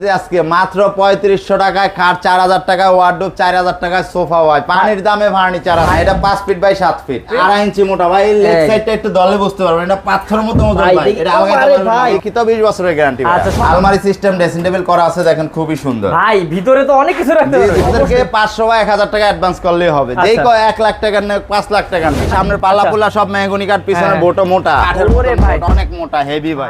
আজকে মাত্র পঁয়ত্রিশশো টাকায় খাট চার হাজার টাকায় ওয়ার্ডরোব চার হাজার টাকায় সোফা হয় পানির দামে ফার্নিচার আছে এটা পাঁচ ফিট বাই সাত ফিট আড়াই ইঞ্চি মোটা। ভাই লেগ সাইডটা একটু দলে বুঝতে পারবেন। এটা পাথর মতো ওজন ভাই, ভাই। দেখি- এটা ও আলাদা আরে ভাই। ভাই। কি তো বিশ বছরের গ্যারান্টি আলমারি সিস্টেম ড্রেসিং টেবিল করা আছে দেখেন খুবই সুন্দর। ভাই ভিতরে তো অনেক কিছু রাখতে ওদেরকে পাঁচশো বা এক হাজার টাকা অ্যাডভান্স করলেই হবে। যেই আচ্ছা। কয় এক লাখ টাকার নেই পাঁচ লাখ টাকার নেই। সামনের পাল্লা আচ্ছা। পুল্লা সব মেহগুনি কাঠ পিছনে হ্যাঁ। বোটো। মোটা, অনেক মোটা হেভি ভাই।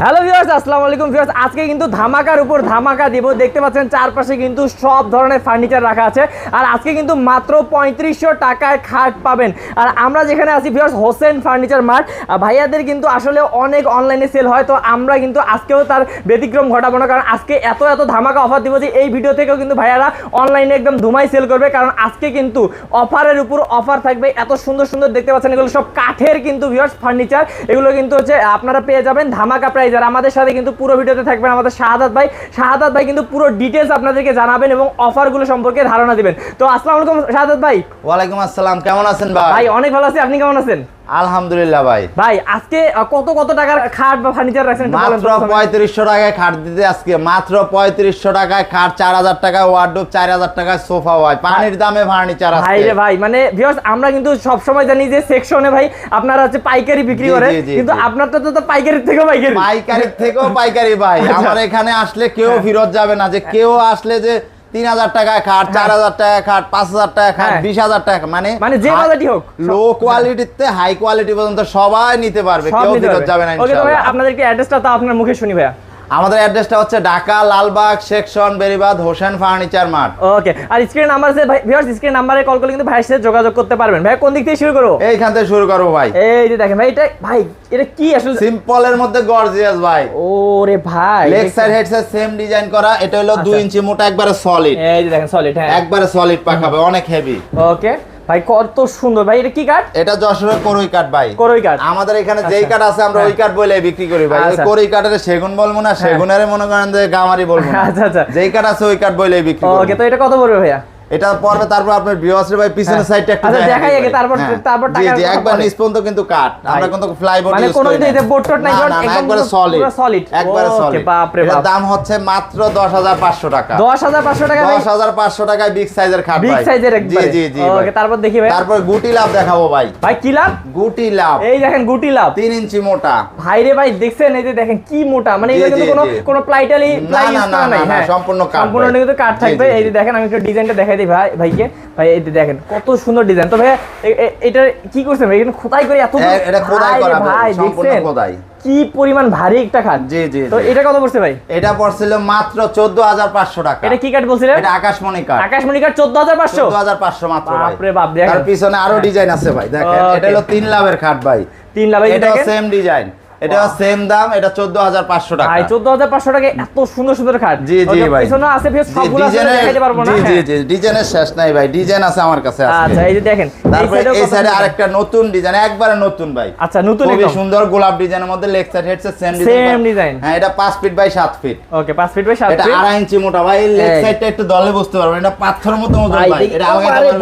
হ্যালো ভিউয়ার্স আসসালামু আলাইকুম ভিউয়ার্স আজকে কিন্তু ধামাকার উপর ধামাকা দিব। দেখতে পাচ্ছেন চারপাশে কিন্তু সব ধরনের ফার্নিচার রাখা আছে। আর আজকে কিন্তু মাত্র পঁয়ত্রিশশো টাকায় খাট পাবেন। আর আমরা যেখানে আছি ভিউয়ার্স হোসেন ফার্নিচার মার্ট ভাইয়াদের কিন্তু আসলে অনেক অনলাইনে সেল হয়, তো আমরা কিন্তু আজকেও তার ব্যতিক্রম ঘটাবো না। কারণ আজকে এত এত ধামাকা অফার দিব যে এই ভিডিও থেকেও কিন্তু ভাইয়ারা অনলাইনে একদম ধুমাই সেল করবে। কারণ আজকে কিন্তু অফারের উপর অফার থাকবে। এত সুন্দর সুন্দর দেখতে পাচ্ছেন এগুলো সব কাঠের কিন্তু ভিউয়ার্স ফার্নিচার এগুলো কিন্তু হচ্ছে আপনারা পেয়ে যাবেন ধামাকা প্রাইজ আর আমাদের সাথে কিন্তু পুরো ভিডিওতে থাকবেন আমাদের শাহাদাত ভাই শাহাদাত ভাই কিন্তু পুরো ডিটেলস আপনাদেরকে জানাবেন এবং অফারগুলো সম্পর্কে ধারণা দিবেন। তো আসসালামু আলাইকুম শাহাদাত ভাই। ওয়ালাইকুম আসসালাম কেমন আছেন ভাই? ভাই অনেক ভালো আছি আপনি কেমন আছেন? আলহামদুলিল্লাহ ভাই। ভাই আজকে কত কত টাকার খাট বা ফার্নিচার রাখছেন মাত্র পঁয়ত্রিশশো টাকায় খাট দিতে আজকে মাত্র পঁয়ত্রিশশো টাকায় খাট চার হাজার টাকায় ওয়ার্ডরোব চার হাজার টাকায় সোফা হয় পানির দামে ফার্নিচার ভাই রে ভাই মানে ভিউয়ার্স আমরা কিন্তু সব সময় জানি যে সেকশনে ভাই আপনারা হচ্ছে পাইকারি বিক্রি করে কিন্তু। আপনার তো তো পাইকারির থেকেও পাইকারি। পাইকারির থেকেও পাইকারি ভাই। আচ্ছা। আমার এখানে আসলে কেউ ফিরত যাবে না যে কেউ আসলে যে তিন হাজার টাকা খাট চার হাজার টাকা খাট পাঁচ হাজার টাকা খাট হ্যাঁ। বিশ হাজার টাকা মানে মানে যে বাজেটই হোক। লো কোয়ালিটিতে হাই কোয়ালিটি পর্যন্ত সবাই নিতে পারবে কেউ ফেরত যাবে না ওকে ভাই ইনশাআল্লাহ। আপনাদেরকে অ্যাড্রেসটা তো আপনার মুখে শুনি ভাইয়া আমাদের অ্যাড্রেসটা হচ্ছে Dhaka Lalbagh section Beribadh Hossain furniture mart okay আর স্ক্রিন নাম্বার আছে ভাই ভিউয়ার্স স্ক্রিন নাম্বারে কল করে কিন্তু ভাইয়ের সাথে যোগাযোগ করতে পারবেন। ভাই কোন দিক থেকে শুরু করব? এইখান থেকে শুরু করব ভাই। এই যে দেখেন ভাই এটা ভাই এটা কি আসলে? সিম্পলের মধ্যে গর্জিয়াস ভাই। ওরে ভাই leg side head side same design করা এটা হলো দুই আচ্ছা। ইঞ্চি মোটা একবারে সলিড এই যে দেখেন সলিড হ্যাঁ। একবারে সলিড পাকাবে অনেক হেভি ওকে। ভাই কত সুন্দর। ভাই এটা কি কাঠ? এটা যশোরের করই কাঠ ভাই। করই কাঠ। আমাদের এখানে যেই আচ্ছা। কাঠ আছে আমরা ওই কাঠ বলে বিক্রি করি ভাই। আচ্ছা। করই কাঠের সেগুন বলব না সেগুনের মনে করেন যে গামারি বলব আচ্ছা আচ্ছা। যেই কাঠ আছে ওই কাঠ বলে বিক্রি ওকে তো এটা কত পড়বে ভাইয়া? এটা পড়বে তারপর আপনার ভাই পিছনের হ্যাঁ। সাইডটা একটু আচ্ছা, দেখাই আগে। তারপর- হ্যাঁ। তারপর জি জি একবার বলে। নিচ পর্যন্ত কিন্তু কাঠ আমরা কিন্তু মানে ইউজ কোনো করি যে না। বোর্ড টোট নাই, একবারে সলিড পুরো। একবারে ওকে, সলিড বাপরে এটার বাপ। দাম হচ্ছে মাত্র 10500 টাকা। দশ হাজার পাঁচশো টাকা 10500 টাকায় বিগ সাইজের খাট বিগ ভাই। সাইজের জি একবারে। জি জি ওকে তারপর দেখি ভাই। তারপর গুটি লাভ দেখাবো ভাই। ভাই কি লাভ? গুটি লাভ। এই দেখেন গুটি লাভ। তিন ইঞ্চি মোটা। ভাই রে ভাই দেখছেন? এই যে দেখেন কি মোটা। মানে এগুলো কিন্তু কোনো। কোনো প্লাইটালি প্লাই না, না, না, হ্যাঁ। সম্পূর্ণ কাঠ সম্পূর্ণ কিন্তু কাঠ থাকবে। এই যে দেখেন আমি একটু ডিজাইনটা দেখাই দিই ভাই ভাইকে। ভাই এই দেখেন কত সুন্দর ডিজাইন তো ভাই এ- এ- এটা কি করছেন ভাই? এখানে খোদাই করে এত এটা খোদাই করা ভাই দেখছেন? খোদাই। কি পরিমাণ ভারী একটা খাট। জি জি তো এটা কত পড়ছে ভাই? এটা পড়ছিল মাত্র 14500 টাকা। এটা কি কাঠ বলছিলেন? এটা আকাশমণি কাঠ আকাশমণি হাজার পাঁচশো? 14500 মাত্র ভাই। বাপরে বাপ, দেখেন। তার পিছনে আরও ডিজাইন আছে ভাই দেখেন। এটা হলো তিন লাভের খাট ভাই। তিন লাভ এই এটা সেম ডিজাইন এটা সেম দাম এটা 14500 টাকা। ভাই চোদ্দ হাজার পাঁচশো টাকা এত সুন্দর সুন্দর খাট। জি জি ভাই। পিছনে আছে জি, সবগুলো দেখাইতে পারব না জি জি হ্যাঁ। ডিজাইনের শেষ নাই ভাই ডিজাইন আছে আমার কাছে আজকে। আচ্ছা এই যে দেখেন তারপরে এই সাইডে আরেকটা নতুন ডিজাইন একবারে নতুন ভাই। আচ্ছা নতুন খুবই সুন্দর গোলাপ ডিজাইনের মধ্যে leg side head same Same design। হ্যাঁ এটা 5 ফিট বাই 7 ফিট ওকে পাঁচ ফিট বাই সাত এটা ফিট আড়াই ইঞ্চি মোটা ভাই এই। সাইডটা একটু দলে বুঝতে পারবেন এটা পাথর মতো ওজন ভাই এটা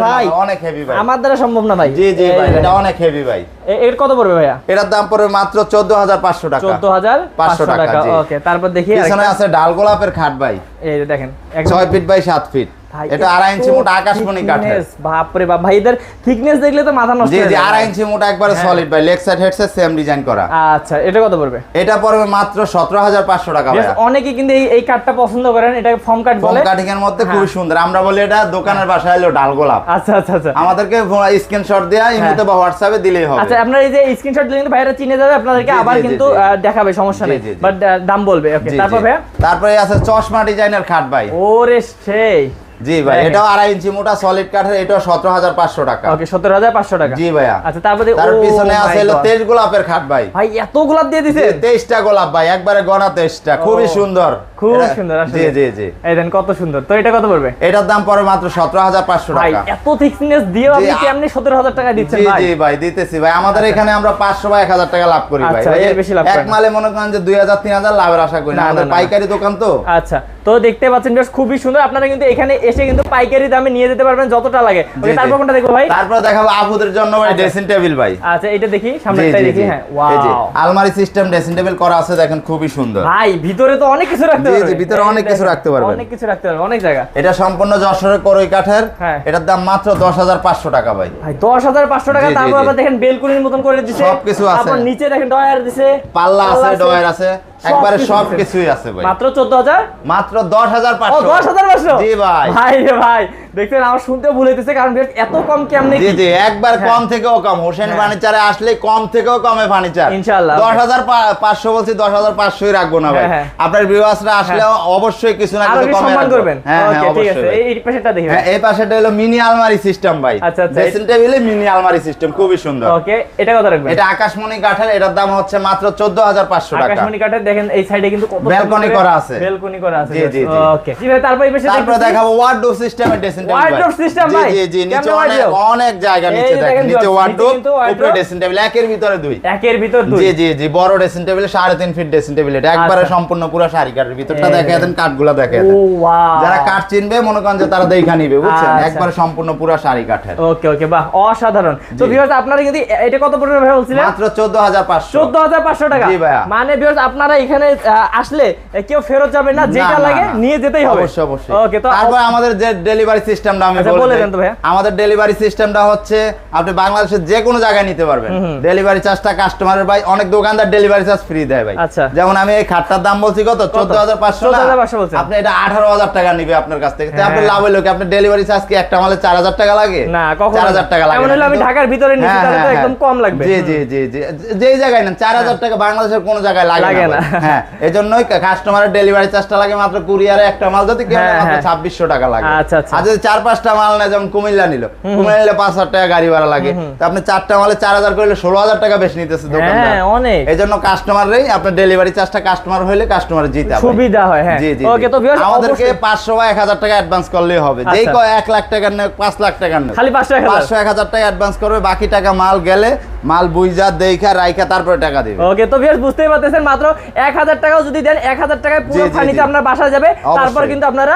ভাই। অনেক হেভি ভাই। আমার দ্বারা সম্ভব না ভাই। জি জি ভাই এটা অনেক হেভি ভাই। এর কত পড়বে ভাইয়া? এটার দাম পড়বে মাত্র 14500 টাকা। চোদ্দ হাজার পাঁচশো টাকা। ওকে তারপর দেখি এখানে আছে ডাল গোলাপের খাট ভাই। এই দেখেন একদম 6 ফিট বাই 7 ফিট। ভাই, এটা আড়াই ইঞ্চি মোটা আকাশমণি কাঠের। বাপরে বাপ ভাই এদের থিকনেস দেখলে তো মাথা নষ্ট জি জি আড়াই ইঞ্চি মোটা একবারে হ্যাঁ। সলিড ভাই। Leg side head same design করা। আচ্ছা এটা কত পড়বে? এটা পড়বে মাত্র 17500 টাকা ভাই অনেকে কিন্তু এই এই কাঠটা পছন্দ করেন এটা ফর্ম কাট ফোম বলে কাটিং এর মধ্যে হ্যাঁ। সুন্দর। আমরা বলি এটা দোকানের হলো ডাল গোলাপ। আচ্ছা আচ্ছা আচ্ছা। আমাদেরকে স্ক্রিনশট দেয়া ইমোতে বা হোয়াটসঅ্যাপে দিলেই হবে। আচ্ছা আপনার এই যে স্ক্রিনশট দিলে কিন্তু ভাইরা চিনে যাবে আপনাদেরকে আবার কিন্তু দেখাবে সমস্যা নেই। বাট দাম বলবে। ওকে তারপর জি। তারপরে আছে চশমা ডিজাইনের খাট ভাই। ওরে সেই। জি ভাই এটাও আড়াই ইঞ্চি মোটা সলিড কাঠের এটাও সতেরো হাজার পাঁচশো টাকা। ওকে সতেরো হাজার পাঁচশো টাকা। জি ভাইয়া। আচ্ছা তারপরে তার পিছনে আছে হলো তেইশ গোলাপের খাট ভাই। ভাই এত গোলাপ দিয়ে দিছে? তেইশটা গোলাপ ভাই একবারে গণা তেইশটা খুবই সুন্দর। খুব সুন্দর আসলে। জি জি জি। এই দেন কত সুন্দর। তো এটা কত পড়বে? এটার দাম পড়ে মাত্র সতেরো হাজার পাঁচশো ভাই টাকা। এত থিকনেস দিয়েও আপনি আ- কেমনি টাকা দিচ্ছেন ভাই? জি ভাই দিতেছি ভাই। আমাদের এখানে আমরা পাঁচশো বা এক হাজার টাকা লাভ করি ভাই। আচ্ছা, ওই যে এর বেশি লাভ এক মালে মনে করেন যে দুই হাজার তিন হাজার লাভের আশা করি না। না, না, আমাদের পাইকারি দোকান তো। আচ্ছা তো দেখতে পাচ্ছেন বেশ খুবই সুন্দর। আপনারা কিন্তু এখানে এসে কিন্তু পাইকারি দামে নিয়ে যেতে পারবেন যতটা লাগে। ওকে তারপর কোনটা দেখব ভাই? তারপর দেখাবো আপুদের জন্য ভাই আচ্ছা। ড্রেসিং টেবিল ভাই। আচ্ছা এটা দেখি হ্যাঁ ওয়াও। আলমারি সিস্টেম ড্রেসিং টেবিল করা আছে দেখেন খুবই সুন্দর। ভাই ভিতরে তো অনেক কিছু রাখতে জি, ভিতরে অনেক কিছু রাখতে পারবে অনেক কিছু রাখতে পারবে অনেক জায়গা। এটা সম্পূর্ণ যশোরের করই কাঠের। হ্যাঁ। এটার দাম মাত্র দশ হাজার পাঁচশো টাকা ভাই। ভাই দশ হাজার পাঁচশো টাকা জি, জি, তারপর আবার দেখেন বেলকুনির মতন করে দিছে। সবকিছু আছে। তারপর নিচে দেখেন ডয়ার দিছে। পাল্লা আছে ডয়ার আছে। একবারে সব কিছুই আছে ভাই। মাত্র চোদ্দ হাজার? মাত্র দশ হাজার ও পাঁচশো দশ হাজার পাঁচশো? জি ভাই। ভাই রে ভাই দেখছেন আমার শুনতে ভুল হইতেছে কারণ এত কম কেমনে জি? জি একবার হ্যাঁ। কম থেকেও কম। হোসেন হ্যাঁ। ফার্নিচারে আসলে কম থেকেও কমে ফার্নিচার। ইনশাআল্লাহ। দশ হাজার পাঁচশো বলছি দশ হাজার পাঁচশোই রাখব না ভাই। হ্যাঁ। আপনার ভিউয়ার্সরা আসলে অবশ্যই কিছু না কিছু কমে সম্মান করবেন। হ্যাঁ ঠিক আছে। এই পাশেটা দেখি হ্যাঁ এই পাশেটা হলো মিনি আলমারি সিস্টেম ভাই। আচ্ছা, আচ্ছা। ড্রেসিং টেবিলে মিনি আলমারি সিস্টেম খুবই সুন্দর। ওকে এটা কত রাখবেন? এটা আকাশমণি কাঠের এটার দাম হচ্ছে মাত্র চোদ্দ হাজার পাঁচশো টাকা। আকাশমণি কাঠের দেখেন এই সাইডে কিন্তু কত Balcony করা আছে। বেলকনি করা আছে। জি, জি। ওকে জি ভাই তারপর এই পাশে তারপরে দেখাবো ওয়ার্ডরোব সিস্টেমের ড্রেসিং টেবিল Wardrobe system ভাই? জি জি নিচে অনেক অনেক জায়গা নিচে দেখেন নিচে ওয়ার্ডরোব। উপরে ড্রেসিং টেবিল একের ভিতরে দুই। একের ভিতর দুই। জি জি জি বড় ড্রেসিং টেবিল সাড়ে তিন ফিট ড্রেসিং টেবিল এটা একবারে আচ্ছা। সম্পূর্ণ পুরো শাড়ি কাঠের ভিতরটা এই দেখে দেন কাঠগুলা দেখে ও ওয়াও যারা কাঠ চিনবে মনে করেন যে তারা দেখা নিবে বুঝছেন? আচ্ছা। একবারে সম্পূর্ণ পুরো শাড়ি কাঠের। ওকে ওকে বাহ অসাধারণ। তো। ভিউয়ার্স আপনারা এ- এটা কত পড়বে ভাই বলছিলেন? মাত্র চোদ্দ হাজার পাঁচশো। চোদ্দ হাজার পাঁচশো টাকা। জি ভাইয়া। মানে ভিউয়ার্স আপনারা এখানে আসলে কেউ ফেরত যাবে না যেটা লাগে নিয়ে যেতেই হবে। অবশ্যই অবশ্যই। ওকে তো তারপর আমাদের যে ডেলিভারি সিস্টেমটা আমি আচ্ছা, বলে দেন তো ভাইয়া। আমাদের ডেলিভারি সিস্টেমটা হচ্ছে আপনি বাংলাদেশের যে কোনো জায়গায় নিতে পারবেন। ডেলিভারি চার্জটা কাস্টমারের ভাই অনেক দোকানদার ডেলিভারি চার্জ ফ্রি দেয় ভাই। আচ্ছা। যেমন আমি এই খাটটার দাম বলছি কত? চোদ্দ হাজার পাঁচশো 14,500 বলছেন। আপনি এটা আঠারো হাজার টাকা নিবে আপনার কাছ থেকে। হ্যাঁ। লাভ হলো কি? আপনার ডেলিভারি চার্জ কি একটা মালে চার হাজার টাকা লাগে? না কখন চার হাজার টাকা লাগে এমন না, আমি ঢাকার ভিতরে নিচ্ছি হ্যাঁ, তাহলে তো হ্যাঁ, একদম। কম লাগবে। জি জি জি জি। যেই জায়গায় নেন চার হাজার টাকা বাংলাদেশের কোনো জায়গায় লাগে না না। ভাই। হ্যাঁ এজন্যই কাস্টমারের ডেলিভারি চার্জটা লাগে মাত্র কুরিয়ারে একটা মাল যদি কেউ হ্যাঁ, মাত্র হ্যাঁ। টাকা লাগে। আচ্ছা, আচ্ছা। আর যদি চার পাঁচটা মাল নেয় যেমন কুমিল্লা নিল কুমিল্লা নিলে পাঁচ হাজার টাকা গাড়ি ভাড়া লাগে। তো আপনি চারটা মালে চার হাজার করলে ষোলো হাজার টাকা বেশি নিতেছে দোকানদার। হ্যাঁ অনেক। এই জন্য কাস্টমাররাই আপনার ডেলিভারি চার্জটা কাস্টমার হলে কাস্টমার জিতে সুবিধা হয় হ্যাঁ। জি জি ওকে তো ভিউয়ার্স আমাদেরকে পাঁচশো বা এক হাজার টাকা অ্যাডভান্স করলেই হবে। যেই আচ্ছা। কয় এক লাখ টাকার নেই পাঁচ লাখ টাকার নেই খালি পাঁচশো এক হাজার? পাঁচশো এক হাজার টাকা অ্যাডভান্স করবে বাকি টাকা মাল গেলে মাল বুইজা দেখা রাইখা তারপরে টাকা দিবে। ওকে তো ভিউয়ার্স বুঝতেই পারতেছেন মাত্র এক হাজার টাকাও যদি দেন এক হাজার টাকায় পুরো ফার্নিচার আপনার বাসায় যাবে তারপর কিন্তু আপনারা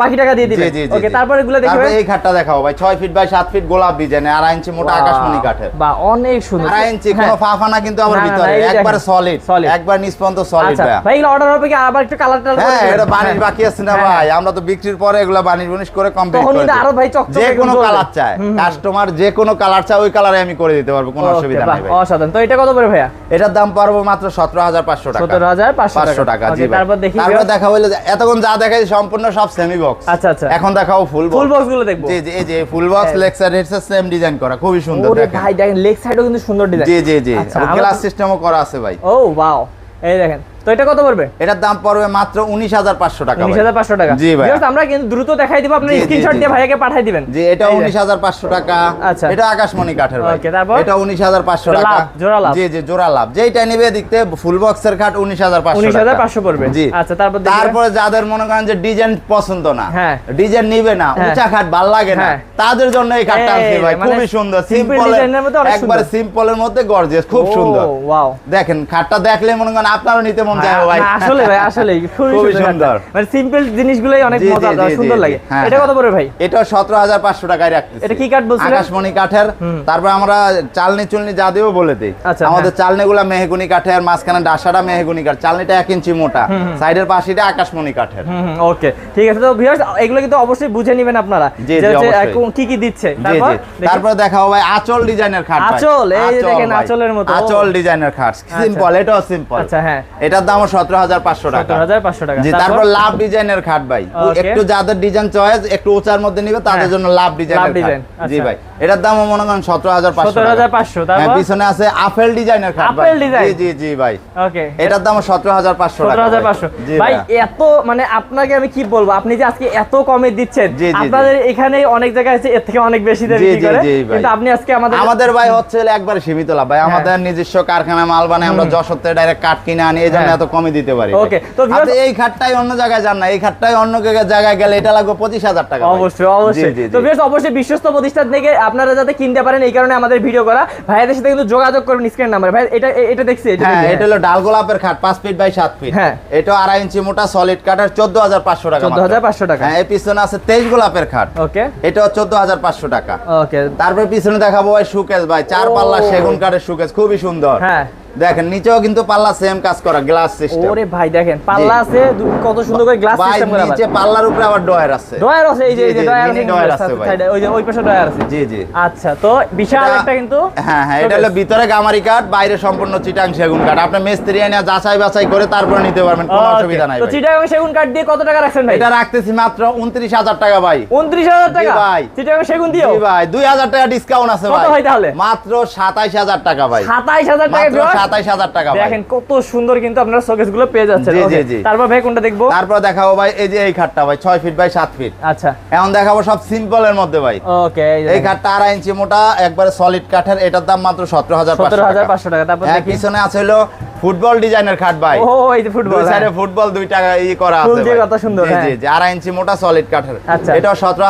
বাকি টাকা দিয়ে দিবেন। ওকে তারপর এগুলো দেখবেন এই খাটটা দেখাও ভাই ছয় ফিট বাই সাত ফিট গোলাপ ডিজাইন আড়াই ইঞ্চি মোটা আকাশমণি কাঠের। বা অনেক সুন্দর। আড়াই ইঞ্চি হ্যাঁ। কোনো ফাফানা কিন্তু আমার ভিতরে একবারে। সলিড একবার নিষ্পন্ত সলিড ভাইয়া। ভাই এগুলো অর্ডার হবে কি? আবার একটু কালার টালার হ্যাঁ এটা বানিশ হ্যাঁ। বাকি আছে না হ্যাঁ। ভাই আমরা তো বিক্রির পরে এগুলো বানিশ বুনিশ করে কমপ্লিট করে দিই। আরও ভাই চকচকে যে কোনো কালার চায়। কাস্টমার যে কোনো কালার চায় ওই কালারে আমি করে দিতে পারব কোনো অসুবিধা নেই ভাই। অসাধারণ। তো এটা কত করে ভাইয়া? এটার দাম পারব মাত্র সতেরো হাজার পাঁচশো টাকা। 17,500 পাঁচশো টাকা। জি তারপর দেখি তারপর দেখা হইল এতক্ষণ যা দেখাই সম্পূর্ণ সব সেমি বক্স আচ্ছা, আচ্ছা। এখন দেখাও ফুল ফুল বক্সগুলো দেখব। জি জি এই যে ফুল বক্স সেম ডিজাইন করা। খুবই সুন্দর দেখেন। ভাই দেখেন লেগ সাইডও কিন্তু সুন্দর ডিজাইন জি জি জি। আচ্ছা, গ্লাস সিস্টেমও করা আছে ভাই। ও ওয়াও এই দেখেন তো এটা কত পড়বে এটার দাম পড়বে মাত্র উনিশ হাজার পাঁচশো টাকা উনিশ ভাই। হাজার পাঁচশো টাকা জি ভাই আমরা কিন্তু দ্রুত দেখাই দিব স্ক্রিনশট দিয়ে ভাইয়াকে পাঠিয়ে দিবেন জি এটা এই যে। উনিশ হাজার পাঁচশো টাকা আচ্ছা। এটা আকাশমণি কাঠের ভাই Okay, তারপর? এটা উনিশ হাজার পাঁচশো এটা টাকা জোড়া লাভ। জি জি জোড়া লাভ যেইটা নিবে দেখতে ফুল বক্সের খাট উনিশ হাজার পাঁচশো 19,500 পড়বে। জি আচ্ছা, তারপর তারপরে যাদের মনে করেন যে ডিজাইন পছন্দ না হ্যাঁ। ডিজাইন নিবে না হ্যাঁ। উঁচা খাট ভালো লাগে না হ্যাঁ। তাদের জন্য এই খাটটা আনছি ভাই মানে খুবই সুন্দর সিম্পল একবারে। সিম্পলের মধ্যে গর্জিয়াস খুব সুন্দর দেখেন খাটটা দেখলে মনে করেন আপনারও নিতে মন চায় ভাই? আসলে ভাই আসলে খুবই সুন্দর। মানে সিম্পল জিনিসগুলোই অনেক মজা সুন্দর লাগে। হ্যাঁ, এটা কত হ্যাঁ। পড়বে ভাই? এটা সতেরো হাজার পাঁচশো টাকায় রাখতেছি। এটা কি কাঠ বলছিলেন? আকাশমণি কাঠের। তারপর আমরা চালনি চুলনি যা দিয়েও বলে দিই। আচ্ছা, আমাদের চালনি গুলা মেহগুনি কাঠের মাঝখানে ডাসাটা মেহগুনি কাঠ। চালনিটা এক ইঞ্চি মোটা। সাইডের পাশিটা আকাশমণি কাঠের। ওকে। ঠিক আছে তো ভিউয়ার্স এগুলো কিন্তু অবশ্যই বুঝে নেবেন আপনারা। যে কি কি দিচ্ছে? তারপর। তারপরে দেখাও ভাই আঁচল ডিজাইনের খাট। আঁচল, এই দেখেন। আঁচলের মতো। আঁচল ডিজাইনের খাট। সিম্পল এটাও সিম্পল আচ্ছা, হ্যাঁ। এটার দামও সতেরো হাজার পাঁচশো টাকা 17,500 টাকা। জি তারপর? লাভ ডিজাইনের খাট ভাই একটু যাদের ডিজাইন চয়েস একটু উঁচার মধ্যে নিবে তাদের হ্যাঁ। জন্য লাভ ডিজাইনের ডিজাইন, খাট জি আচ্ছা। ভাই এটার দামও মনে করেন সতেরো হাজার পাঁচশো 17,500 তারপর? পিছনে আছে আপেল ডিজাইনের খাট ভাই? জি জি জি ভাই ওকে এটার দাম সতেরো হাজার পাঁচশো টাকা সতেরো হাজার ভাই। পাঁচশো ভাই ভাই এত মানে আপনাকে আমি কি বলব আপনি যে আজকে এত কমে দিচ্ছেন। আপনাদের এখানে অনেক জায়গায় আছে এর থেকে অনেক বেশি দামে বিক্রি করে কিন্তু আপনি আজকে আমাদের আমাদের ভাই হচ্ছে একবারে সীমিত লাভ ভাই হ্যাঁ। আমাদের নিজস্ব কারখানা মাল বানাই আমরা যশোর থেকে ডাইরেক্ট কাঠ কিনে আনি এই জন্য এত কমে দিতে পারি। Okay, তো এই খাটটাই অন্য জায়গায় যান না এই খাটটাই অন্য জায়গায়- গেলে এটা লাগবে পঁচিশ হাজার টাকা অবশ্যই অবশ্যই। তো বেশ অবশ্যই বিশ্বস্ত প্রতিষ্ঠান থেকে আপনারা যাতে কিনতে পারেন এই কারণে আমাদের ভিডিও করা। ভাইয়াদের সাথে কিন্তু যোগাযোগ করুন স্ক্রিন নাম্বার ভাই এটা এটা দেখছি এটা হ্যাঁ এটা হলো ডাল গোলাপের খাট পাঁচ ফিট বাই সাত ফিট হ্যাঁ। এটা আড়াই ইঞ্চি মোটা সলিড কাঠের চোদ্দ হাজার পাঁচশো টাকা মাত্র। 14,500 টাকা। হ্যাঁ এই পিছনে আছে তেইশ গোলাপের খাট। ওকে এটা চোদ্দ হাজার পাঁচশো টাকা। ওকে তারপর পিছনে দেখাবো ভাই সুকেশ ভাই। চার পাল্লা সেগুন কাঠের সুকেশ খুবই সুন্দর। হ্যাঁ। দেখেন নিচেও কিন্তু পাল্লা সেম কাজ করা গ্লাস সিস্টেম ওরে ভাই দেখেন পাল্লা আছে কত সুন্দর করে গ্লাস সিস্টেম করা নিচে পাল্লার উপরে আবার ডয়ার আছে। ডয়ার আছে এই যে এই যে ডয়ার আছে ডয়ার আছে ভাই। ওই যে ওই পাশে ডয়ার আছে। জি জি। আচ্ছা তো বিশাল একটা কিন্তু হ্যাঁ হ্যাঁ এটা হলো ভিতরে গামারি কাঠ বাইরে সম্পূর্ণ চিটাং সেগুন কাঠ। আপনি মিস্ত্রি এনে যাচাই বাছাই করে তারপরে নিতে পারবেন কোনো অসুবিধা নাই তো। চিটাগাং সেগুন কাঠ দিয়ে কত টাকা রাখছেন ভাই? এটা রাখতেছি মাত্র উনত্রিশ হাজার টাকা ভাই। উনত্রিশ হাজার জি টাকা? ভাই। চিটাগাং সেগুন দিও জি ভাই দুই হাজার টাকা ডিসকাউন্ট আছে ভাই কত ভাই। হয় তাহলে? মাত্র সাতাইশ হাজার টাকা ভাই। সাতাইশ হাজার টাকা মাত্র viewers। সাতাইশ হাজার টাকা দেখেন কত সুন্দর কিন্তু আপনারা শোকেসগুলো পেয়ে যাচ্ছেন। জি, জি, তারপর ভাই কোনটা দেখব? তারপর দেখাবো ভাই এই যে এই খাটটা ভাই ছয় ফিট বাই সাত ফিট আচ্ছা। এখন দেখাবো সব সিম্পলের মধ্যে ভাই। ওকে এই খাটটা আড়াই ইঞ্চি মোটা একবারে সলিড কাঠের এটার দাম মাত্র সতেরো হাজার পাঁচশো টাকা। তারপর হ্যাঁ পিছনে আছে হলো ফুটবল ডিজাইনের খাট ভাই ও এই যে ফুটবল দুই সাইডে ফুটবল দুই টাকা ই করা আছে ভাই। কত সুন্দর, জি, হ্যাঁ। জি জি আড়াই ইঞ্চি মোটা সলিড কাঠের আচ্ছা। এটাও সতেরো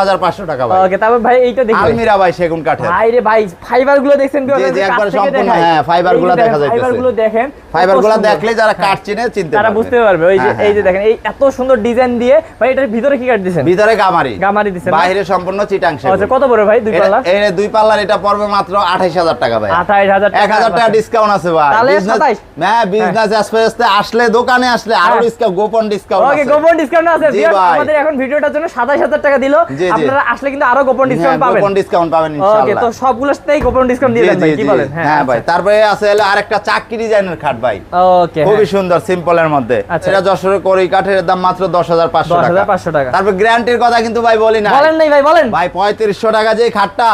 টাকা ভাই ওকে তারপর ভাই এইটা দেখি আলমিরা ভাই সেগুন কাঠের ভাই রে ভাই ফাইবারগুলো দেখছেন জি, জি, একবার সম্পূর্ণ, হ্যাঁ, fiber গুলো দেখা যাইতেছে। ফাইবারগুলো দেখেন ফাইবারগুলা। দেখলে যারা কাঠ চিনে চিনতে তারা বুঝতে পারবে ওই যে হ্যাঁ, এই যে হ্যাঁ। দেখেন এই এত সুন্দর ডিজাইন দিয়ে ভাই এটার ভিতরে কি কাট দিয়েছেন ভিতরে গামারি গামারি দিছেন না? বাইরে সম্পূর্ণ চিটাং সেগুন। আচ্ছা কত পড়বে ভাই দুই পাল্লা এই দুই পাল্লার এটা পড়বে মাত্র আঠাইশ হাজার টাকা ভাই আঠাইশ হাজার এক হাজার টাকা ডিসকাউন্ট আছে ভাই তাহলে 27? হ্যাঁ বিজনেস আস্তে আসলে দোকানে আসলে আরও হ্যাঁ। ডিসকাউন্ট গোপন ডিসকাউন্ট ওকে গোপন ডিসকাউন্ট আছে। আমাদের এখন ভিডিওটার জন্য সাতাশ হাজার টাকা দিল। আপনারা আসলে কিন্তু আরও গোপন ডিসকাউন্ট পাবেন। গোপন ডিসকাউন্ট পাবেন ওকে তো সবগুলোতেই গোপন ডিসকাউন্ট দিয়ে ভাই কি বলেন? হ্যাঁ ভাই তারপরে আছে হলো আরেকটা চাকরি ডিজাইনের খাট ভাই। ওকে খুবই সুন্দর সিম্পলের মধ্যে। আচ্ছা। এটা যশোরের করি কাঠের দাম মাত্র দশ হাজার পাঁচশো টাকা। 10,500 টাকা। তারপর গ্যারান্টির কথা কিন্তু ভাই বলি না বলেন নাই ভাই বলেন। ভাই পঁয়ত্রিশশো টাকা যে খাটটা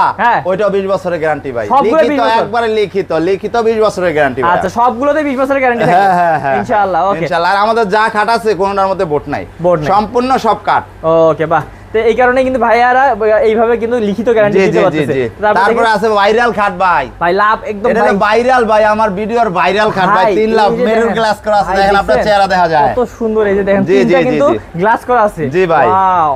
ওইটা ওইটাও বিশ বছরের গ্যারান্টি ভাই। লিখিত একবারে লিখিত লিখিত বিশ বছরের গ্যারান্টি আচ্ছা সবগুলোতে 20 বছরের গ্যারান্টি থাকে হ্যাঁ হ্যাঁ হ্যাঁ ইনশাআল্লাহ ওকে ইনশাআল্লাহ। আর আমাদের যা খাট আছে কোনটার মধ্যে বোট নাই। বোট। সম্পূর্ণ সব কাঠ। ওকে বাহ। তো এই কারণে কিন্তু ভাইয়ারা এইভাবে কিন্তু লিখিত গ্যারান্টি দিতে পারতেছে। তারপর আছে ভাইরাল খাট ভাই। ভাই লাভ একদম ভাই। ভাইরাল ভাই। আমার ভিডিওর ভাইরাল খাট ভাই। তিন লাভ। মেরুন গ্লাস করা আছে। দেখেন আপনার চেহারা দেখা যায়। কত সুন্দর এই যে দেখেন। তিনটা কিন্তু গ্লাস করা আছে। জি ভাই। ওয়াও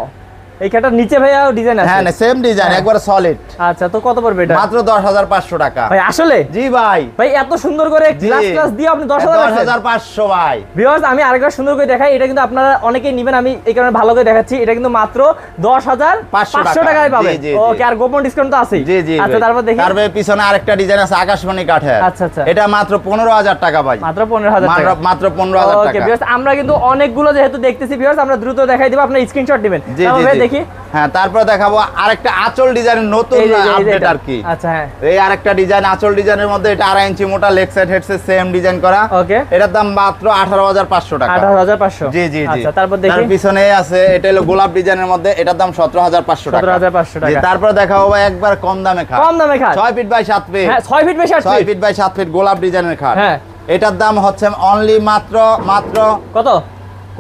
এই খাটার নিচে ভাইয়া ডিজাইন আছে? হ্যাঁ না সেম ডিজাইন হ্যাঁ। একবার সলিড আচ্ছা তো কত পড়বে এটা? মাত্র দশ হাজার পাঁচশো টাকা। ভাই আসলে? জি ভাই। ভাই এত সুন্দর করে গ্লাস গ্লাস দিয়ে আপনি 10000 দশ রাখছেন? হাজার পাঁচশো ভাই। ভিউয়ার্স আমি আরেকবার সুন্দর করে দেখাই এটা কিন্তু আপনারা অনেকেই নেবেন আমি এই কারণে ভালো করে দেখাচ্ছি এটা কিন্তু মাত্র দশ হাজার 500 পাঁচশো টাকা। টাকায় পাবেন। ওকে আর গোপন ডিসকাউন্ট তো আছেই। জি জি আচ্ছা তারপর দেখি। তারপরে পিছনে আরেকটা ডিজাইন আছে আকাশমণি কাঠের। আচ্ছা, আচ্ছা। এটা মাত্র পনেরো হাজার টাকা ভাই। মাত্র পনেরো হাজার টাকা। মাত্র- মাত্র পনেরো হাজার ওকে ভিউয়ার্স আমরা কিন্তু অনেকগুলো যেহেতু দেখতেছি ভিউয়ার্স আমরা দ্রুত দেখাই দিব আপনার স্ক্রিনশট দিবেন। জি জি। দেখি। হ্যাঁ তারপরে দেখাবো আরেকটা আঁচল ডিজাইনের নতুন আপডেট আর কি। আচ্ছা হ্যাঁ। এই আরেকটা ডিজাইন আঁচল ডিজাইনের মধ্যে এটা আড়াই ইঞ্চি মোটা leg side headset same design করা। ওকে এটার দাম মাত্র আঠারো হাজার পাঁচশো টাকা। আঠারো হাজার পাঁচশো। জি জি জি। আচ্ছা তারপর তার পিছনে আছে এটা হলো গোলাপ ডিজাইনের মধ্যে এটার দাম সতেরো হাজার পাঁচশো টাকা। 17,500 টাকা। জি, তারপরে দেখাবো ভাই একবার কম দামে খাট। কম দামে খাট। ছয় ফিট বাই সাত ফিট হ্যাঁ ছয় ফিট বেশি আট ছয় ফিট ফিট বাই সাত ফিট গোলাপ ডিজাইনের খাট। হ্যাঁ। এটার দাম হচ্ছে অনলি মাত্র মাত্র কত?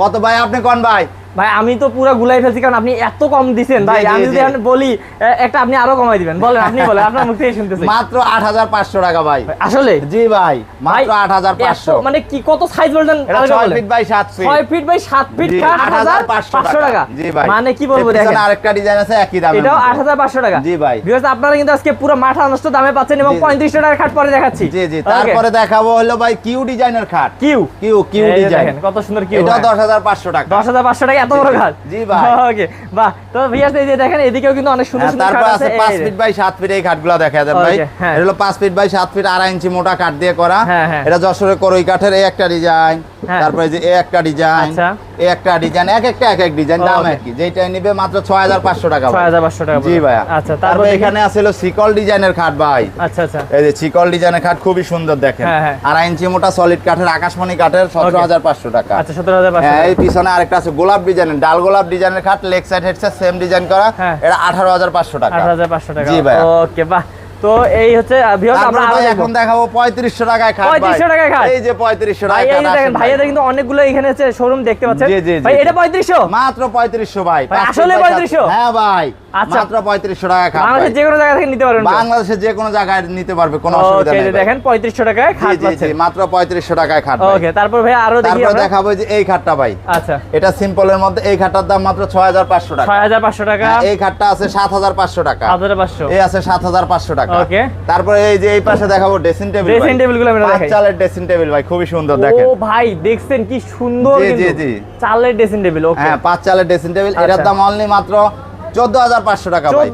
কত ভাই আপনি কোন ভাই? ভাই আমি তো পুরো গুলাই ফেলছি কারণ আপনি এত কম দিছেন ভাই। আমি যদি এখন বলি একটা আপনি আরও কমাই দিবেন। বলেন আপনি বলেন আপনার মুখ থেকে শুনতেছি। মাত্র আট হাজার পাঁচশো টাকা ভাই। আসলে? জি ভাই মাত্র ভাই, আট হাজার পাঁচশো। এত- মানে কি কত সাইজ এটা বলেন। ফিট বাই সাত ফিট ছয় ফিট বাই সাত ফিট জি, কাঠ আট হাজার 8,500 টাকা। জি ভাই। মানে কি বলব দেখেন। আরেকটা ডিজাইন আছে একই দাম এটাও আট হাজার পাঁচশো টাকা। জি ভাই। Viewers, আপনারা কিন্তু আজকে পুরো মাথা নষ্ট দামে পাচ্ছেন এবং জি, জি। পঁয়ত্রিশশো টাকার খাট পরে দেখাচ্ছি। জি জি। তারপরে দেখাবো হলো ভাই কিউ ডিজাইনের খাট। কিউ? কিউ কিউ ডিজাইন দেখেন, কত সুন্দর কিউ হাজার পাঁচশো টাকা। দশ হাজার পাঁচশো টাকা এত বড় ঘাট জি ভাই। ওকে বাহ তো এই যে দেখেন এদিকেও কিন্তু অনেক সুন্দর হ্যাঁ, সুন্দর তারপর আছে ফিট বাই ফিট এই দেখা যায় ভাই হ্যাঁ। এটা হলো পাঁচ ফিট বাই সাত ফিট আড়াই ইঞ্চি মোটা কাঠ দিয়ে করা হ্যাঁ। এটা যশোরের করই কাঠের এই একটা ডিজাইন। তারপরে যে একটা ডিজাইন আচ্ছা। একটা ডিজাইন এক একটা এক এক ডিজাইন দাম. একই যেটা নিবে মাত্র ছয় হাজার পাঁচশো টাকা ভাই। 6,500 টাকা জি। ভাইয়া আচ্ছা, তারপর এখানে আছে হলো সিকল ডিজাইনের খাট ভাই আচ্ছা আচ্ছা এই যে চিকল ডিজাইনের খাট খুবই সুন্দর দেখেন হ্যাঁ, হ্যাঁ। আড়াই ইঞ্চি মোটা সলিড কাঠের আকাশমণি কাঠের সতেরো হাজার পাঁচশো টাকা আচ্ছা সতেরো হাজার পাঁচশো হ্যাঁ এই পিছনে আরেকটা আছে গোলাপ ডিজাইনের ডাল গোলাপ ডিজাইনের খাট leg side headset same design করা হ্যাঁ। এটা আঠারো হাজার পাঁচশো টাকা আট হাজার পাঁচশো টাকা জি ভাইয়া। ওকে বাহ তো এই হচ্ছে আমরা এখন দেখাবো পঁয়ত্রিশশো টাকায় খাট। 3500 টাকায় খাট? এই যে পঁয়ত্রিশশো ভাই টাকা এই যে দেখেন ভাইয়াদের কিন্তু অনেকগুলো এখানে শোরুম দেখতে পাচ্ছেন ভাই এটা পঁয়ত্রিশশো মাত্র পঁয়ত্রিশশো ভাই ভাই, আসলে পঁয়ত্রিশশো 3500? হ্যাঁ ভাই। মাত্র পঁয়ত্রিশশো টাকা খাট বাংলাদেশের যে কোনো জায়গা থেকে নিতে পারবেন বাংলাদেশের যে কোনো জায়গায় নিতে পারবে কোনো অসুবিধা নেই দেখেন পঁয়ত্রিশশো টাকায় খাট জি, জি, পাচ্ছেন। মাত্র পঁয়ত্রিশশো টাকায় খাট ওকে তারপর ভাই আরও দেখি তারপর দেখাবো যে এই খাটটা ভাই। আচ্ছা। এটা সিম্পলের মধ্যে এই খাটটার দাম মাত্র ছয় হাজার পাঁচশো টাকা। ছয় হাজার পাঁচশো টাকা। এই খাটটা আছে সাত হাজার পাঁচশো টাকা। হাজার পাঁচশো। এই আছে সাত হাজার পাঁচশো টাকা। Okay. তারপরে এই যে এই পাশে দেখাবো ড্রেসিং টেবিল আমরা দেখাই। চালের ড্রেসিং টেবিল ভাই খুবই সুন্দর দেখেন। ও ভাই দেখছেন কি সুন্দর কিন্তু জি, জি। চালের ড্রেসিং টেবিল ওকে। হ্যাঁ পাঁচ চালের ড্রেসিং টেবিল এটার। দাম অনলি মাত্র চোদ্দ হাজার পাঁচশো টাকা ভাই।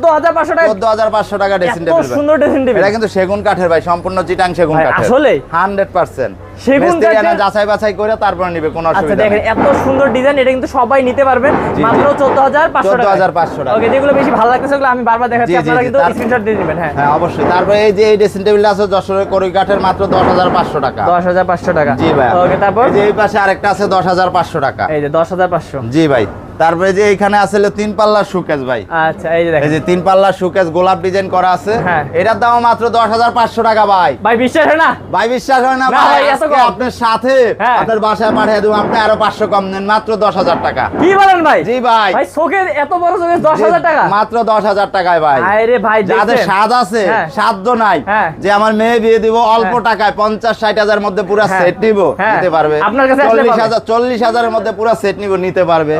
টাকা? চোদ্দ হাজার পাঁচশো টাকা ড্রেসিং এত সুন্দর ড্রেসিং টেবিল। এটা কিন্তু সেগুন কাঠের ভাই সম্পূর্ণ চিটাং সেগুন কাঠের। আসলেই? Hundred percent. সেগুন কাঠের- যাচাই বাছাই করে তারপরে নিবে কোনো আচ্ছা দেখেন এত সুন্দর ডিজাইন এটা কিন্তু সবাই নিতে পারবেন। মাত্র চোদ্দ হাজার পাঁচশো টাকা। 14,500 টাকা। ওকে যেগুলো বেশি ভালো লাগতেছে ওগুলো আমি বারবার দেখাচ্ছি। জি, জি, আপনারা কিন্তু স্ক্রিনশট দিয়ে দিবেন হ্যাঁ। হ্যাঁ অবশ্যই। তারপরে এই যে এই ড্রেসিং টেবিলটা আছে যশোরের কড়ই কাঠের মাত্র দশ হাজার পাঁচশো টাকা। দশ হাজার পাঁচশো টাকা। জি ভাই। ওকে তারপর? এই যে এই পাশে আরেকটা আছে দশ হাজার পাঁচশো টাকা। এই যে দশ হাজার পাঁচশো। জি ভাই। তারপরে যে এখানে আছে তিন পাল্লার সুকেস ভাই আচ্ছা এই যে এই যে তিন পাল্লার সুকেস গোলাপ ডিজাইন করা আছে হ্যাঁ। এটার দাম মাত্র দশ হাজার পাঁচশো টাকা ভাই ভাই বিশ্বাস হয় না ভাই বিশ্বাস হয় না ভাই। আপনার সাথে হ্যাঁ। আপনার বাসায় পাঠিয়ে দেবো আপনি আরও পাঁচশো কম নেন মাত্র দশ হাজার টাকা কি বলেন ভাই জি ভাই ভাই শোকের এত বড় শোকের দশ হাজার টাকা মাত্র দশ হাজার টাকায় ভাই আরে ভাই যাদের? স্বাদ আছে। সাধ্য নাই হ্যাঁ। যে আমার মেয়ে বিয়ে দিব অল্প। টাকায় পঞ্চাশ ষাট হাজার মধ্যে পুরো। সেট নিব। নিতে পারবে আপনার কাছে আসলে চল্লিশ পাবে। হাজার চল্লিশ হাজারের মধ্যে পুরো সেট নিব নিতে পারবে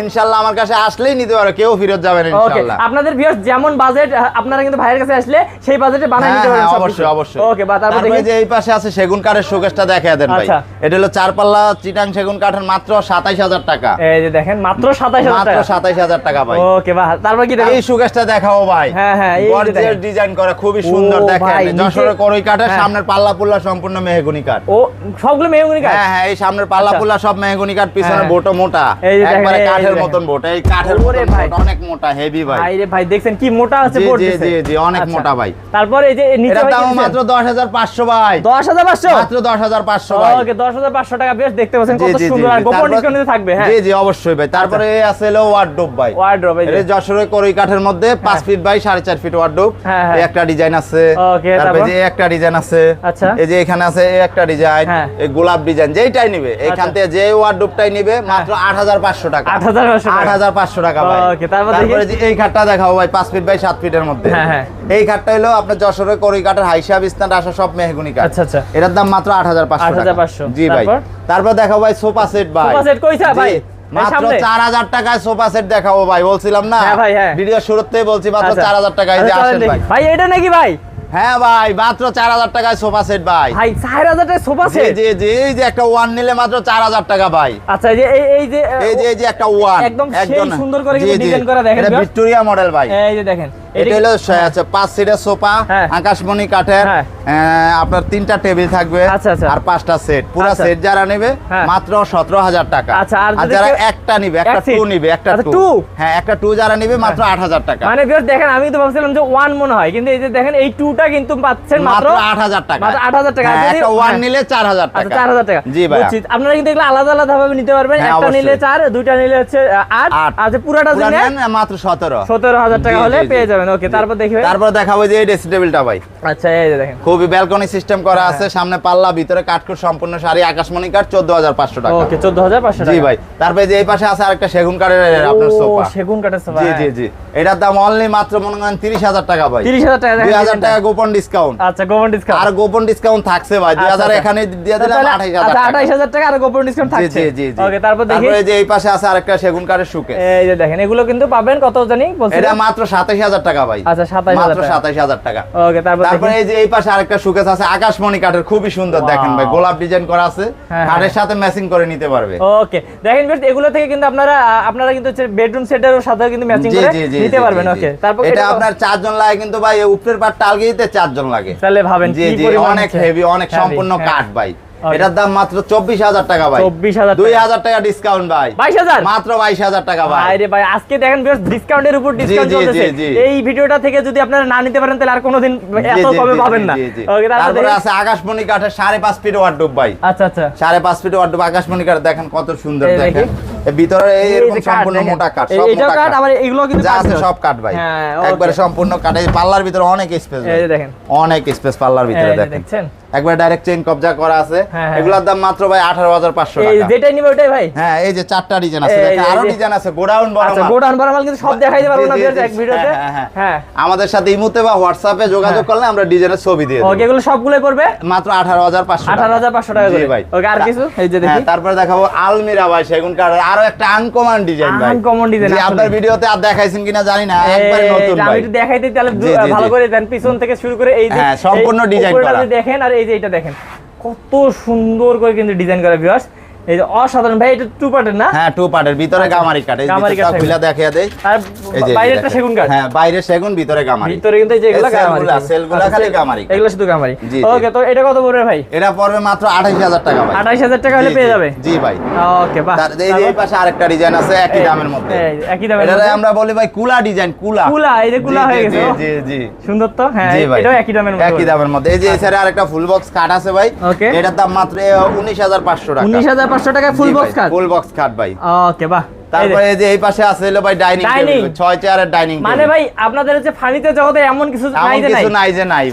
ও। ইনশাল্লাহ আমার কাছে আসলেই নিতে পারবে কেউ ফেরত যাবেন ওকে ইনশাল্লাহ। আপনাদের ভিউয়ার্স যেমন বাজেট আপনারা কিন্তু ভাইয়ের কাছে আসলে সেই বাজেটে হ্যাঁ, নিতে পারবেন হ্যাঁ, অবশ্যই অবশ্যই। ওকে বা তারপর তারপরে দেখি। যে এই পাশে আছে সেগুন কাঠের শোকেসটা দেখা দেন ভাই। আচ্ছা। এটা হলো চার পাল্লা চিটাং সেগুন কাঠের মাত্র সাতাইশ হাজার টাকা। এই যে দেখেন মাত্র সাতাইশ হাজার মাত্র টাকা সাতাইশ হাজার টাকা ভাই। ওকে বা তারপর কি এই শোকেসটা দেখাও ভাই। হ্যাঁ, হ্যাঁ, এই গর্জিয়াস ডিজাইন করা খুবই সুন্দর দেখেন। যশোরের করই কাঠের হ্যাঁ। সামনের পাল্লা পুল্লা সম্পূর্ণ মেহগুনি কাঠ। ও সবগুলো মেহগুনি কাঠ? হ্যাঁ হ্যাঁ এই সামনের পাল্লা আচ্ছা। পুল্লা সব মেহগুনি কাঠ পিছনে হ্যাঁ। বোটো মোটা। একবারে যে কাঠের মতন বোট এই কাঠের ওরে ভাই। অনেক মোটা হেভি ভাই। ভাই রে ভাই দেখছেন কি মোটা আছে বোর্ড জি, জি, জি, অনেক আচ্ছা। মোটা ভাই। তারপর এই যে নিচে দাম মাত্র দশ হাজার পাঁচশো ভাই। দশ হাজার পাঁচশো? মাত্র দশ হাজার পাঁচশো ভাই। ওকে দশ হাজার পাঁচশো টাকা বেশ দেখতে পাচ্ছেন কত সুন্দর। আর গোপন ডিসকাউন্টে থাকবে হ্যাঁ? জি জি অবশ্যই ভাই। তারপরে এই আছে হলো ওয়ার্ডরোব ভাই। ওয়ার্ড্রপ এই যে যশোরের করই কাঠের মধ্যে পাঁচ ফিট বাই সাড়ে চার ফিট ওয়ার্ডরোব হ্যাঁ, হ্যাঁ। এই একটা ডিজাইন আছে। তারপরে যে একটা ডিজাইন আছে। আচ্ছা। এই যে এখানে আছে এই একটা ডিজাইন হ্যাঁ। এই গোলাপ ডিজাইন যেইটাই নিবে। এখান আচ্ছা। থেকে যে ওয়ার্ডরোবটাই নিবে মাত্র আট হাজার পাঁচশো টাকা। আট হাজার পাঁচশো আট টাকা হাজার পাঁচশো টাকা ভাই Okay, তারপর দেখি। এই খাটটা দেখাবো ভাই পাঁচ ফিট বাই সাত ফিটের মধ্যে হ্যাঁ, হ্যাঁ। এই খাটটা হলো আপনার যশোরের করই কাঠের হাইসা আসা সব মেহগুনি কাঠ আচ্ছা, আচ্ছা। এটার দাম মাত্র আট হাজার পাঁচশো 8,500 জি ভাই তারপর? তারপর ভাই সোফা সেট ভাই সোফা সেট কইছা ভাই? মাত্র টাকায় সোফা সেট দেখাবো ভাই বলছিলাম না হ্যাঁ ভাই, হ্যাঁ। ভিডিও শুরুতেই বলছি মাত্র আচ্ছা। চার হাজার টাকায় যে আচ্ছা, আসেন ভাই ভাই এটা নাকি ভাই হ্যাঁ ভাই মাত্র চার হাজার টাকায় সোফা সেট ভাই। ভাই চার হাজার টাকায় সোফা সেট? জি জি এই যে একটা ওয়ান নিলে মাত্র চার হাজার টাকা ভাই। আচ্ছা এই যে এই এই যে এই যে এই যে একটা ওয়ান একদম সুন্দর করে ডিজাইন করা দেখেন ভিক্টোরিয়া মডেল ভাই। এই যে দেখেন এটা হলো আচ্ছা, পাঁচ সিটের সোফা হ্যাঁ। আকাশমণি কাঠের হ্যাঁ। আপনার তিনটা টেবিল থাকবে আচ্ছা। আর পাঁচটা সেট পুরো। সেট যারা নেবে। মাত্র সতেরো হাজার টাকা আর আর যারা একটা নিবে একটা টু নিবে একটা টু হ্যাঁ একটা টু যারা নিবে মাত্র আট হাজার টাকা মানে বিয়ার দেখেন আমি তো ভাবছিলাম যে ওয়ান মনে হয় কিন্তু এই যে দেখেন এই টুটা কিন্তু পাচ্ছেন মাত্র আট হাজার টাকা মাত্র 8,000 টাকা। আর যদি- একটা ওয়ান। নিলে চার হাজার টাকা চার হাজার টাকা জি ভাই আপনারা কিন্তু এগুলো আলাদা আলাদা ভাবে নিতে পারবেন হ্যাঁ, একটা নিলে চার দুইটা নিলে হচ্ছে আট আট। আর যে পুরাটা মাত্র সতেরো সতেরো হাজার টাকা হলে। পেয়ে যাবেন ওকে তারপর দেখি তারপর দেখাবো যে এই ড্রেসিং টেবিলটা ভাই। আচ্ছা এই যে দেখেন। খুবই ব্যালকনি সিস্টেম করা হ্যাঁ। আছে সামনে পাল্লা ভিতরে কাঠকুট সম্পূর্ণ শাড়ি আকাশমণি কাঠ চোদ্দ হাজার পাঁচশো টাকা। ওকে জি ভাই তারপরে যে এই পাশে আছে আরেকটা সেগুন কাঠের আপনার সোফা। সেগুন কাঠের সোফা জি জি জি। এটার দাম অনলি মাত্র মনে করেন তিরিশ হাজার টাকা ভাই। তিরিশ হাজার টাকা দুই দেখেন হাজার ডিজাইনটা। টাকা গোপন ডিসকাউন্ট আচ্ছা গোপন ডিসকাউন্ট আর গোপন ডিসকাউন্ট থাকছে ভাই। দুই হাজার এখানে দিয়ে দিলাম আচ্ছা টাকা। টাকা আর গোপন ডিসকাউন্ট থাকছে? জি জি জি। ওকে তারপর দেখি। তারপরে যে এই পাশে আছে আরেকটা সেগুন কাঠের সুকে এই যে দেখেন এগুলো কিন্তু পাবেন কত জানি বলছি এটা মাত্র সাতাইশ হাজার টাকা ভাই। আচ্ছা, 27,000 মাত্র টাকা। ওকে তারপর তারপরে এই যে এই পাশে আরেকটা সুকেস আছে আকাশমণি কাঠের খুবই সুন্দর দেখেন ভাই গোলাপ ডিজাইন করা আছে। হ্যাঁ, কাঠের সাথে ম্যাচিং করে নিতে পারবে। ওকে দেখেন বেশ এগুলো থেকে কিন্তু আপনারা আপনারা কিন্তু বেডরুম সেটের সাথে কিন্তু ম্যাচিং করে নিতে পারবেন ওকে। তারপর এটা আপনার চারজন লাগে কিন্তু ভাই উপরের পাট টালগে দিতে চারজন লাগে। তাহলে ভাবেন জি কি জি পরিমাণ অনেক হেভি অনেক সম্পূর্ণ হ্যাঁ। কাঠ ভাই. এটার দাম মাত্র চব্বিশ হাজার টাকা ভাই। 24,000 দুই হাজার টাকা ডিসকাউন্ট ভাই। বাইশ হাজার? মাত্র বাইশ হাজার টাকা ভাই। আরে ভাই আজকে দেখেন ডিসকাউন্টের উপর ডিসকাউন্ট চলতেছে। এই ভিডিওটা থেকে যদি আপনারা না নিতে পারেন তাহলে আর কোনোদিন এত কমে পাবেন না। তারপরে আছে আকাশমণি কাঠের সাড়ে পাঁচ ফিট ওয়ার্ডরোব ভাই। আচ্ছা আচ্ছা। সাড়ে পাঁচ ফিট ওয়ার্ডরোব আকাশমণি কাঠ দেখেন কত সুন্দর দেখেন। ভিতরে এরকম সম্পূর্ণ মোটা কাঠ সব মোটা কাঠ, আবার এগুলোও কিন্তু আছে সব কাঠ ভাই। হ্যাঁ, একবারে সম্পূর্ণ কাঠ এই পাল্লার ভিতরে অনেক স্পেস এই দেখেন। অনেক স্পেস পাল্লার ভিতরে দেখেন। একবার ডাইরেক্ট চেইন কবজা করা আছে। হ্যাঁ, হ্যাঁ। এগুলোর দাম মাত্র ভাই আঠারো হাজার পাঁচশো এই টাকা। যেটাই নিবে ওটাই ভাই। হ্যাঁ এই যে চারটা ডিজাইন আছে দেখেন, আরও ডিজাইন আছে গোডাউন বড় আচ্ছা গোডাউন ভরা মাল কিন্তু সব দেখাইতে পারব না এক ভিডিওতে। হ্যাঁ, হ্যাঁ, আমাদের সাথে ইমুতে বা হোয়াটসঅ্যাপে যোগাযোগ করলে আমরা ডিজাইনের ছবি দিয়ে দেব। ওকে এগুলো সবগুলোই পড়বে? মাত্র আঠারো হাজার পাঁচশো আঠারো হাজার পাঁচশো টাকা করে। ভাই। ওকে আর কিছু? এই যে দেখি। তারপরে দেখাবো আলমিরা ভাই সেগুন কাঠের আরও একটা আনকমন ডিজাইন ভাই। জি, আসলে। আপনার ভিডিওতে আর দেখাইছেন কিনা জানি না একবার নতুন আমি ভাই। একটু দেখাইতে তাহলে দু- জি, জি, ভালো করে দেন পিছন থেকে শুরু করে এই যে হ্যাঁ, সম্পূর্ণ ডিজাইন করা। দেখেন আর এই যে এটা দেখেন কত সুন্দর করে কিন্তু ডিজাইন করা ভিউয়ার্স এই যে অসাধারণ ভাই এটা টু পার্টের না? হ্যাঁ টু পার্টের ভিতরে গামারি কাঠ। এই আচ্ছা। ভিতরটা খুলে দেখিয়ে দেই। আর দেখেন। সেগুন কাঠ? হ্যাঁ বাইরে সেগুন ভিতরে গামারি। ভিতরে কিন্তু এই যে এগুলো গামারি সেলগুলা, আচ্ছা, খালি গামারি। এগুলো শুধু গামারি। ওকে তো এটা কত পড়বে ভাই? এটা পড়বে মাত্র আঠাশ হাজার টাকা ভাই। আঠাইশ হাজার টাকা হলে পেয়ে যাবে? জি ভাই। ওকে বাহ তার- এই যে এই পাশে আরেকটা ডিজাইন আছে একই দামের মধ্যে। একই দামের মধ্যে। আমরা বলি ভাই কুলা ডিজাইন কুলা। কুলা, এই যে কুলা হয়ে গেছে, জি জি। সুন্দর তো? হ্যাঁ এটাও একই দামের মধ্যে একই দামের মধ্যে। এই যে এছাড়া আরেকটা ফুল বক্স কাঠ আছে ভাই। এটার দাম মাত্র উনিশ হাজার পাঁচশো টাকা। উনিশ হাজার পাঁচশো টাকায় full box cut full box cut ভাই ওকে বাহ। তারপরে এই যে এই পাশে আছে হলো ভাই ডাইনিং। টেবিল ছয় চেয়ারের ডাইনিং মানে ভাই আপনাদের হচ্ছে ফার্নিচার জগতে এমন কিছু নাই যে নাই কিছু নাই। যে নাই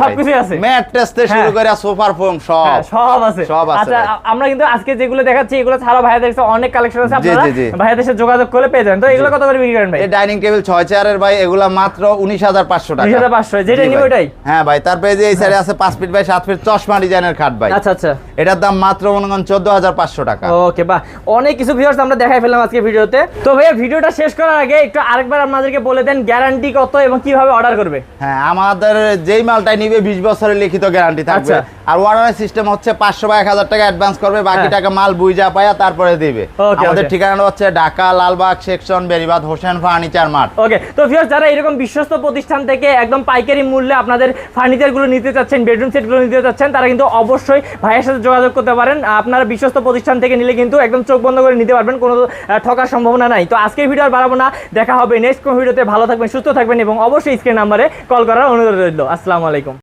আছে। ম্যাট টেস্টে শুরু হ্যাঁ। করে সোফার ফোম সব। হ্যাঁ, সব আছে। সব আছে আচ্ছা আমরা কিন্তু আজকে যেগুলো দেখাচ্ছি এগুলো ছাড়াও ভাইয়াদের কাছে অনেক কালেকশন আছে। আপনারা। ভাইয়াদের সাথে যোগাযোগ করে পেয়ে যাবেন। তো এগুলো কত করে বিক্রি করেন ভাই? এই ডাইনিং টেবিল ছয় চেয়ারের ভাই এগুলা মাত্র উনিশ হাজার পাঁচশো টাকা। 19,500 যেটা নিবে ভাই। ওটাই? হ্যাঁ ভাই তারপরে যে এই সাইডে আছে পাঁচ ফিট বাই সাত ফিট চশমা ডিজাইনের খাট ভাই। আচ্ছা আচ্ছা। এটার দাম মাত্র মনে করেন চোদ্দ হাজার পাঁচশো টাকা। ওকে বাহ। অনেক কিছু ভিউয়ার্স আমরা দেখাই ফেললাম আজকে ভিডিওতে। তো ভাইয়া ভিডিওটা শেষ করার আগে একটু আরেকবার আপনাদেরকে বলে দেন গ্যারান্টি কত এবং কীভাবে অর্ডার করবে হ্যাঁ আমাদের যেই মালটাই নিবে বিশ বছরের লিখিত গ্যারান্টি থাকবে আচ্ছা। আর ওয়ারেন্টি সিস্টেম হচ্ছে পাঁচশো বা এক হাজার টাকা অ্যাডভান্স করবে বাকি হ্যাঁ। টাকা মাল বুঝা পায়া তারপরে দিবে আমাদের. ঠিকানা হচ্ছে Dhaka Lalbagh section Beribadh Hossain furniture mart okay তো ভিউয়ার্স যারা এরকম বিশ্বস্ত প্রতিষ্ঠান থেকে একদম পাইকারি মূল্যে আপনাদের ফার্নিচারগুলো নিতে চাচ্ছেন বেডরুম সেটগুলো নিতে চাচ্ছেন তারা কিন্তু অবশ্যই ভাইয়ের সাথে যোগাযোগ করতে পারেন আপনারা বিশ্বস্ত প্রতিষ্ঠান থেকে নিলে কিন্তু একদম চোখ বন্ধ করে নিতে পারবেন কোনো ঠকার সম্ভাবনা নাই। তো আজকের ভিডিও আর বাড়াবো না। দেখা হবে নেক্সট কোনো ভিডিওতে ভালো থাকবেন, সুস্থ থাকবেন এবং অবশ্যই স্ক্রিন নাম্বারে কল করার অনুরোধ রইল। আসসালামু আলাইকুম।